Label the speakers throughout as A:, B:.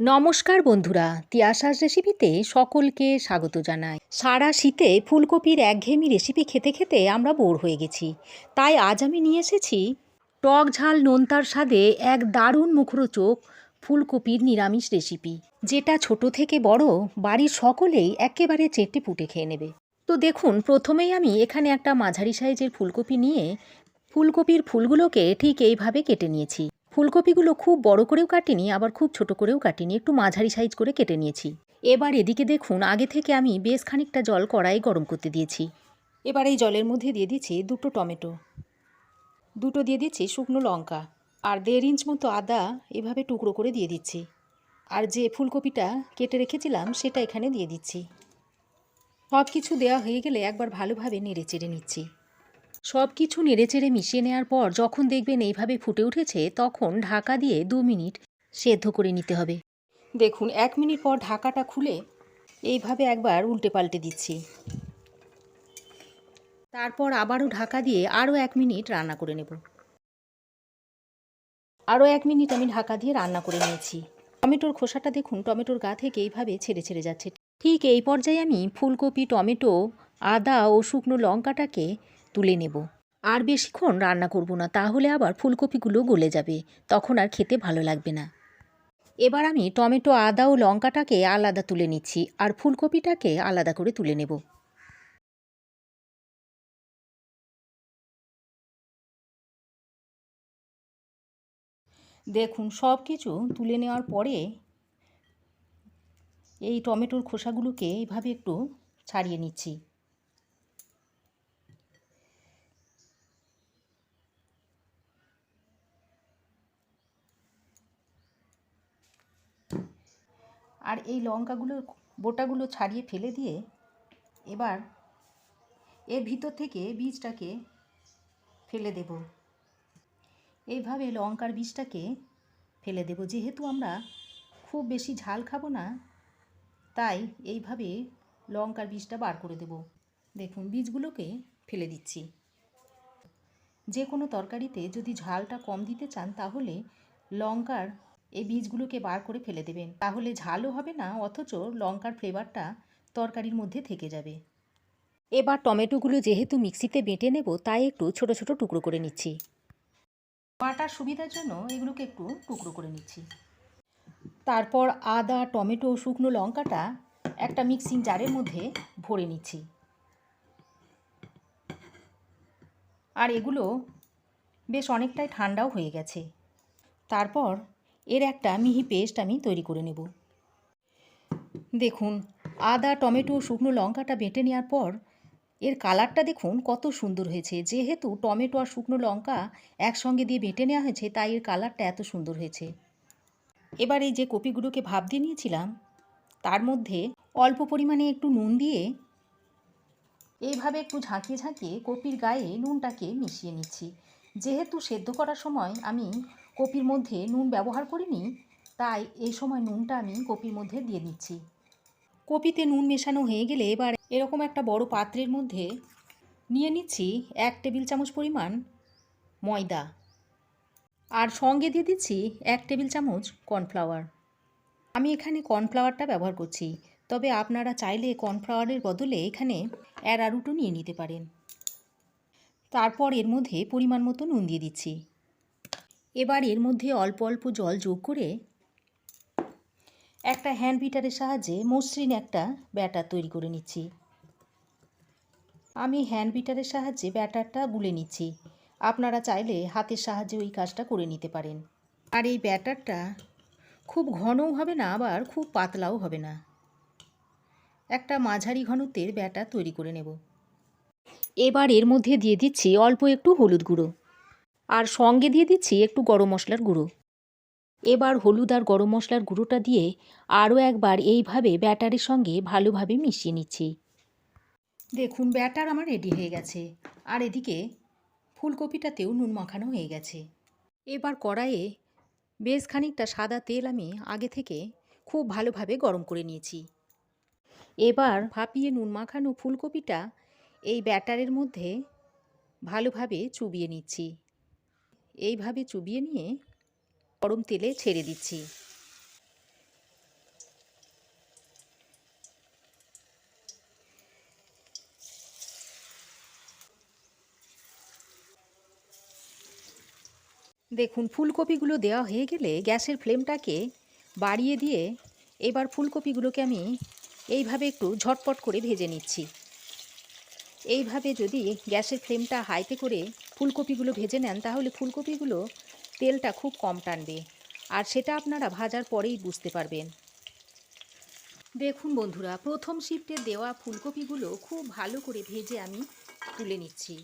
A: নমস্কার বন্ধুরা তিয়াশাস রেসিপিতে সকলকে স্বাগত জানাই। সারা শীতে ফুলকপির একঘেয়েমি রেসিপি খেতে খেতে আমরা বোর হয়ে গেছি। তাই আজ আমি নিয়ে এসেছি টক ঝাল নোনতার স্বাদে এক দারুণ মুখরোচক ফুলকপির নিরামিষ রেসিপি যেটা ছোট থেকে বড়, বাড়ির সকলেই একেবারে চেটে পুটে খেয়ে নেবে। তো দেখুন, প্রথমেই আমি এখানে একটা মাঝারি সাইজের ফুলকপি নিয়ে ফুলকপির ফুলগুলোকে ঠিক এইভাবে কেটে নিয়েছি। ফুলকপিগুলো খুব বড় করেও কাটিনি, আবার খুব ছোট করেও কাটিনি, একটু মাঝারি সাইজ করে কেটে নিয়েছি। এবার এদিকে দেখুন, আগে থেকে আমি বেশ খানিকটা জল কড়াই গরম করতে দিয়েছি। এবার এই জলের মধ্যে দিয়ে দিচ্ছি দুটো টমেটো। দুটো দিয়ে দিচ্ছি শুকনো লঙ্কা আর দেড় ইঞ্চ মতো আদা এভাবে টুকরো করে দিয়ে দিচ্ছি। আর যে ফুলকপিটা কেটে রেখেছিলাম, সেটা এখানে দিয়ে দিচ্ছি। সব কিছু দেওয়া হয়ে গেলে একবার ভালোভাবে নেড়ে চেড়ে নিচ্ছি। সব কিছু নেড়েচেড়ে মিশিয়ে নেওয়ার পর যখন দেখবেন এইভাবে ফুটে উঠেছে, তখন ঢাকা দিয়ে দু মিনিট সেদ্ধ করে নিতে হবে। দেখুন, এক মিনিট পর ঢাকাটা খুলে এইভাবে একবার উল্টে পাল্টে দিচ্ছি। তারপর আবারও ঢাকা দিয়ে আরও এক মিনিট রান্না করে নেব। আরও এক মিনিট আমি ঢাকা দিয়ে রান্না করে নিয়েছি। টমেটোর খোসাটা দেখুন, টমেটোর গা থেকে এইভাবে ছেড়ে ছেড়ে যাচ্ছে। ঠিক এই পর্যায়ে আমি ফুলকপি, টমেটো, আদা ও শুকনো লঙ্কাটাকে তুলে নেব। আর বেশিক্ষণ রান্না করব না, তাহলে আবার ফুলকপিগুলো গলে যাবে। তখন আর খেতে ভালো লাগবে না। এবার আমি টমেটো, আদা ও লঙ্কাটাকে আলাদা তুলে নিচ্ছি আর ফুলকপিটাকে আলাদা করে তুলে নেব। দেখুন সব কিছু তুলে নেওয়ার পরে এই টমেটোর খোসাগুলোকে এইভাবে একটু ছাড়িয়ে নিচ্ছি। আর এই লঙ্কাগুলো, বোটাগুলো ছাড়িয়ে ফেলে দিয়ে এবার এর ভিতর থেকে বীজটাকে ফেলে দেব। এইভাবে লঙ্কার বীজটাকে ফেলে দেব। যেহেতু আমরা খুব বেশি ঝাল খাব না, তাই এইভাবে লঙ্কার বীজটা বার করে দেব। দেখুন, বীজগুলোকে ফেলে দিচ্ছি। যে কোনো তরকারিতে যদি ঝালটা কম দিতে চান, তাহলে লঙ্কার এই বীজগুলোকে বার করে ফেলে দেবেন। তাহলে ঝালও হবে না, অথচ লঙ্কার ফ্লেভারটা তরকারির মধ্যে থেকে যাবে। এবার টমেটোগুলো যেহেতু মিক্সিতে বেটে নেব, তাই একটু ছোট ছোট টুকরো করে নিচ্ছি। বাটার সুবিধার জন্য এগুলোকে একটু টুকরো করে নিচ্ছি। তারপর আদা, টমেটো, শুকনো লঙ্কাটা একটা মিক্সিং জারের মধ্যে ভরে নিচ্ছি। আর এগুলো বেশ অনেকটাই ঠান্ডাও হয়ে গেছে। তারপর এর একটা মিহি পেস্ট আমি তৈরি করে নেব। দেখুন, আদা, টমেটো, শুকনো লঙ্কাটা বেটে নেওয়ার পর এর কালারটা দেখুন কত সুন্দর হয়েছে। যেহেতু টমেটো আর শুকনো লঙ্কা একসঙ্গে দিয়ে বেটে নেওয়া হয়েছে, তাই এর কালারটা এত সুন্দর হয়েছে। এবার এই যে কপিগুলোকে ভাপ দিয়ে নিয়েছিলাম, তার মধ্যে অল্প পরিমাণে একটু নুন দিয়ে এইভাবে একটু ঝাঁকিয়ে ঝাঁকিয়ে কপির গায়ে নুনটাকে মিশিয়ে নিচ্ছি। যেহেতু সেদ্ধ করার সময় আমি কপির মধ্যে নুন ব্যবহার করিনি, তাই এই সময় নুনটা আমি কপির মধ্যে দিয়ে দিচ্ছি। কপিতে নুন মেশানো হয়ে গেলে এবার এরকম একটা বড় পাত্রের মধ্যে নিয়ে নিচ্ছি এক টেবিল চামচ পরিমাণ ময়দা। আর সঙ্গে দিয়ে দিচ্ছি এক টেবিল চামচ কর্নফ্লাওয়ার। আমি এখানে কর্নফ্লাওয়ারটা ব্যবহার করছি, তবে আপনারা চাইলে কর্নফ্লাওয়ারের বদলে এখানে অ্যারারুটও নিয়ে নিতে পারেন। তারপর এর মধ্যে পরিমাণ মতো নুন দিয়ে দিচ্ছি। এবার এর মধ্যে অল্প অল্প জল যোগ করে একটা হ্যান্ড বিটারের সাহায্যে মসৃণ একটা ব্যাটার তৈরি করে নিচ্ছি। আমি হ্যান্ড বিটারের সাহায্যে ব্যাটারটা গুলে নিচ্ছি। আপনারা চাইলে হাতের সাহায্যে ওই কাজটা করে নিতে পারেন। আর এই ব্যাটারটা খুব ঘনও হবে না, আবার খুব পাতলাও হবে না। একটা মাঝারি ঘনত্বের ব্যাটার তৈরি করে নেব। এবার এর মধ্যে দিয়ে দিচ্ছি অল্প একটু হলুদ গুঁড়ো। আর সঙ্গে দিয়ে দিচ্ছি একটু গরম মশলার গুঁড়ো। এবার হলুদ আর গরম মশলার গুঁড়োটা দিয়ে আরও একবার এইভাবে ব্যাটারের সঙ্গে ভালোভাবে মিশিয়ে নিচ্ছি। দেখুন, ব্যাটার আমার রেডি হয়ে গেছে। আর এদিকে ফুলকপিটাতেও নুন মাখানো হয়ে গেছে। এবার কড়াইয়ে বেশ খানিকটা সাদা তেল আমি আগে থেকে খুব ভালোভাবে গরম করে নিয়েছি। এবার ভাপিয়ে নুন মাখানো ফুলকপিটা এই ব্যাটারের মধ্যে ভালোভাবে চুবিয়ে নিচ্ছি। এইভাবে চুবিয়ে নিয়ে গরম তেলে ছেড়ে দিচ্ছি। দেখুন, ফুলকপিগুলো দেওয়া হয়ে গেলে গ্যাসের ফ্লেমটাকে বাড়িয়ে দিয়ে এবার ফুলকপিগুলোকে আমি এইভাবে একটু ঝটপট করে ভেজে নিচ্ছি। এইভাবে যদি গ্যাসের ফ্লেমটা হাইতে করে ফুলকপিগুলো ভেজে নেন, তাহলে ফুলকপিগুলো তেলটা খুব কম টানবে। আর সেটা আপনারা ভাজার পরেই বুঝতে পারবেন। দেখুন বন্ধুরা, প্রথম শিফটে দেওয়া ফুলকপিগুলো খুব ভালো করে ভেজে আমি তুলে নিচ্ছি।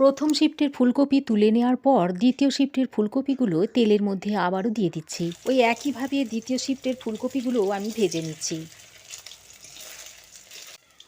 A: প্রথম শিফটের ফুলকপি তুলে নেওয়ার পর দ্বিতীয় শিফটের ফুলকপিগুলো তেলের মধ্যে আবারও দিয়ে দিচ্ছি। ওই একইভাবে দ্বিতীয় শিফটের ফুলকপিগুলো আমি ভেজে নিচ্ছি।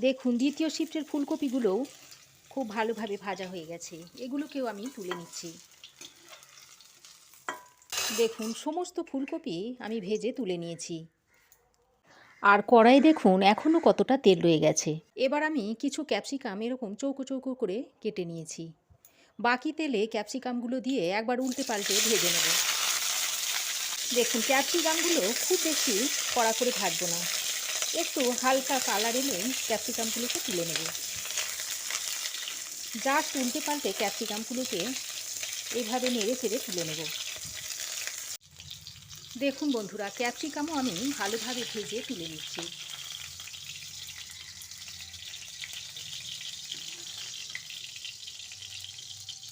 A: দেখুন, দ্বিতীয় শিফটের ফুলকপিগুলোও খুব ভালোভাবে ভাজা হয়ে গেছে। এগুলোকেও আমি তুলে নিচ্ছি। দেখুন, সমস্ত ফুলকপি আমি ভেজে তুলে নিয়েছি। আর কড়াই দেখুন এখনও কতটা তেল রয়ে গেছে। এবার আমি কিছু ক্যাপসিকাম এরকম চৌকো চৌকো করে কেটে নিয়েছি। বাকি তেলে ক্যাপসিকামগুলো দিয়ে একবার উল্টে পাল্টে ভেজে নেব। দেখুন ক্যাপসিকামগুলো খুব বেশি কড়া করে ভাজবো না। একটু হালকা কালার এলে ক্যাপসিকামগুলোকে তুলে নেব। জাস্ট উল্টে পাল্টে ক্যাপসিকামগুলোকে এইভাবে নেড়ে চেড়ে তুলে নেব। দেখুন বন্ধুরা ক্যাপসিকামও আমি ভালোভাবে ভেজে তুলে নিচ্ছি।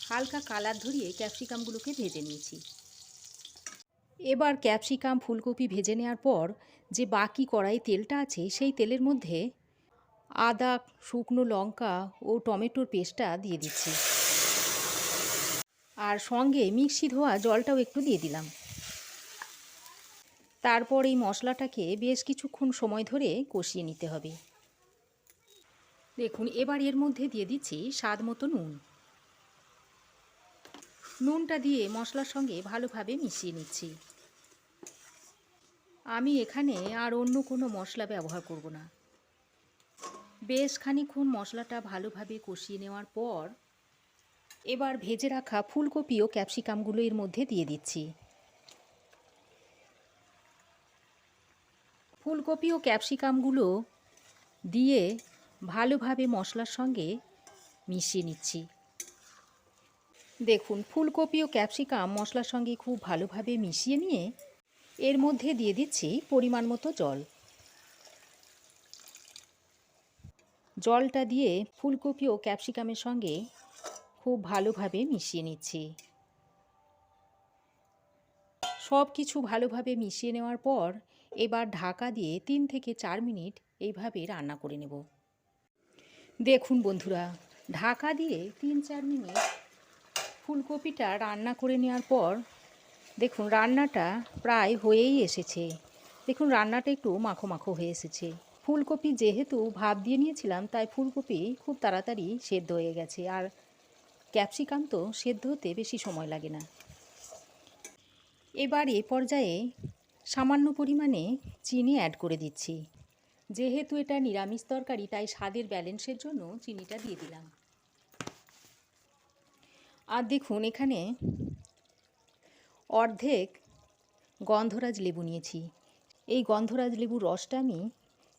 A: হালকা কালার ধরিয়ে ক্যাপসিকামগুলোকে ভেজে নিয়েছি। এবার ক্যাপসিকাম, ফুলকপি ভেজে নেওয়ার পর যে বাকি কড়াই তেলটা আছে, সেই তেলের মধ্যে আদা, শুকনো লঙ্কা ও টমেটোর পেস্টটা দিয়ে দিচ্ছি। আর সঙ্গে মিক্সি ধোয়া জলটাও একটু দিয়ে দিলাম। তারপর এই মশলাটাকে বেশ কিছুক্ষণ সময় ধরে কষিয়ে নিতে হবে। দেখুন, এবার এর মধ্যে দিয়ে দিচ্ছি স্বাদ মতো নুন। নুনটা দিয়ে মশলার সঙ্গে ভালোভাবে মিশিয়ে নিচ্ছি। আমি এখানে আর অন্য কোনো মশলা ব্যবহার করব না। বেশ খানিক্ষণ মশলাটা ভালোভাবে কষিয়ে নেওয়ার পর এবার ভেজে রাখা ফুলকপি ও ক্যাপসিকামগুলো এর মধ্যে দিয়ে দিচ্ছি। ফুলকপি ও ক্যাপসিকামগুলো দিয়ে ভালোভাবে মশলার সঙ্গে মিশিয়ে নিচ্ছি। দেখুন, ফুলকপি ও ক্যাপসিকাম মশলার সঙ্গে খুব ভালোভাবে মিশিয়ে নিয়ে এর মধ্যে দিয়ে দিচ্ছি পরিমাণ মতো জল। জলটা দিয়ে ফুলকপি ও ক্যাপসিকামের সঙ্গে খুব ভালোভাবে মিশিয়ে নিচ্ছি। সব কিছু ভালোভাবে মিশিয়ে নেওয়ার পর এবার ঢাকা দিয়ে তিন থেকে চার মিনিট এইভাবে রান্না করে নেব। দেখুন বন্ধুরা, ঢাকা দিয়ে তিন চার মিনিট ফুলকপিটা রান্না করে নেওয়ার পর দেখুন রান্নাটা প্রায় হয়েই এসেছে। দেখুন রান্নাটা একটু মাখো মাখো হয়ে এসেছে। ফুলকপি যেহেতু ভাপ দিয়ে নিয়েছিলাম, তাই ফুলকপি খুব তাড়াতাড়ি সেদ্ধ হয়ে গেছে। আর ক্যাপসিকাম তো সেদ্ধ হতে বেশি সময় লাগে না। এবার এ পর্যায়ে সামান্য পরিমাণে চিনি অ্যাড করে দিচ্ছি। যেহেতু এটা নিরামিষ তরকারি, তাই স্বাদের ব্যালেন্সের জন্য চিনিটা দিয়ে দিলাম। আর দেখুন, এখানে অর্ধেক গন্ধরাজ লেবু নিয়েছি। এই গন্ধরাজ লেবুর রসটা আমি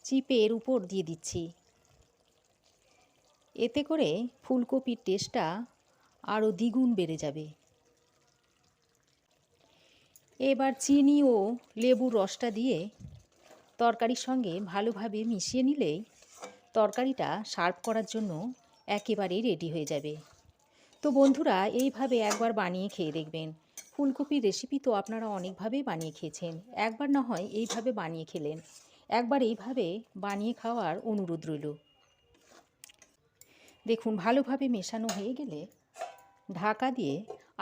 A: চিপে এর উপর দিয়ে দিচ্ছি। এতে করে ফুলকপির টেস্টটা আরও দ্বিগুণ বেড়ে যাবে। এবার চিনি ও লেবুর রসটা দিয়ে তরকারির সঙ্গে ভালোভাবে মিশিয়ে নিলেই তরকারিটা সার্ভ করার জন্য একেবারেই রেডি হয়ে যাবে। তো বন্ধুরা, এইভাবে একবার বানিয়ে খেয়ে দেখবেন। ফুলকপির রেসিপি তো আপনারা অনেকভাবেই বানিয়ে খেয়েছেন। একবার না হয় এইভাবে বানিয়ে খেলেন। একবার এইভাবে বানিয়ে খাওয়ার অনুরোধ রইল। দেখুন, ভালোভাবে মেশানো হয়ে গেলে ঢাকা দিয়ে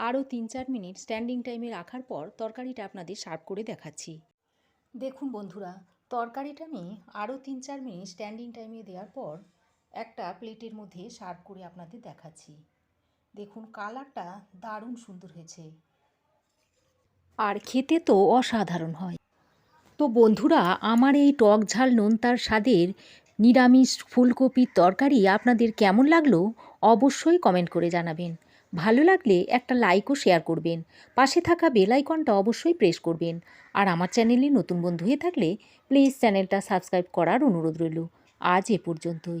A: আরও তিন চার মিনিট স্ট্যান্ডিং টাইমে রাখার পর তরকারিটা আপনাদের সার্ভ করে দেখাচ্ছি। দেখুন বন্ধুরা, তরকারিটা আমি আরও তিন চার মিনিট স্ট্যান্ডিং টাইমে দেওয়ার পর একটা প্লেটের মধ্যে সার্ভ করে আপনাদের দেখাচ্ছি। দেখুন কালারটা দারুণ সুন্দর হয়েছে। আর খেতে তো অসাধারণ হয়। তো বন্ধুরা, আমার এই টক ঝাল নোনতার স্বাদের নিরামিষ ফুলকপির তরকারি আপনাদের কেমন লাগল অবশ্যই কমেন্ট করে জানাবেন। ভালো লাগলে একটা লাইকও শেয়ার করবেন। পাশে থাকা বেল আইকনটা অবশ্যই প্রেস করবেন। আর আমার চ্যানেলে নতুন বন্ধু হয়ে থাকলে প্লিজ চ্যানেলটা সাবস্ক্রাইব করার অনুরোধ রইল। আজ এ পর্যন্তই।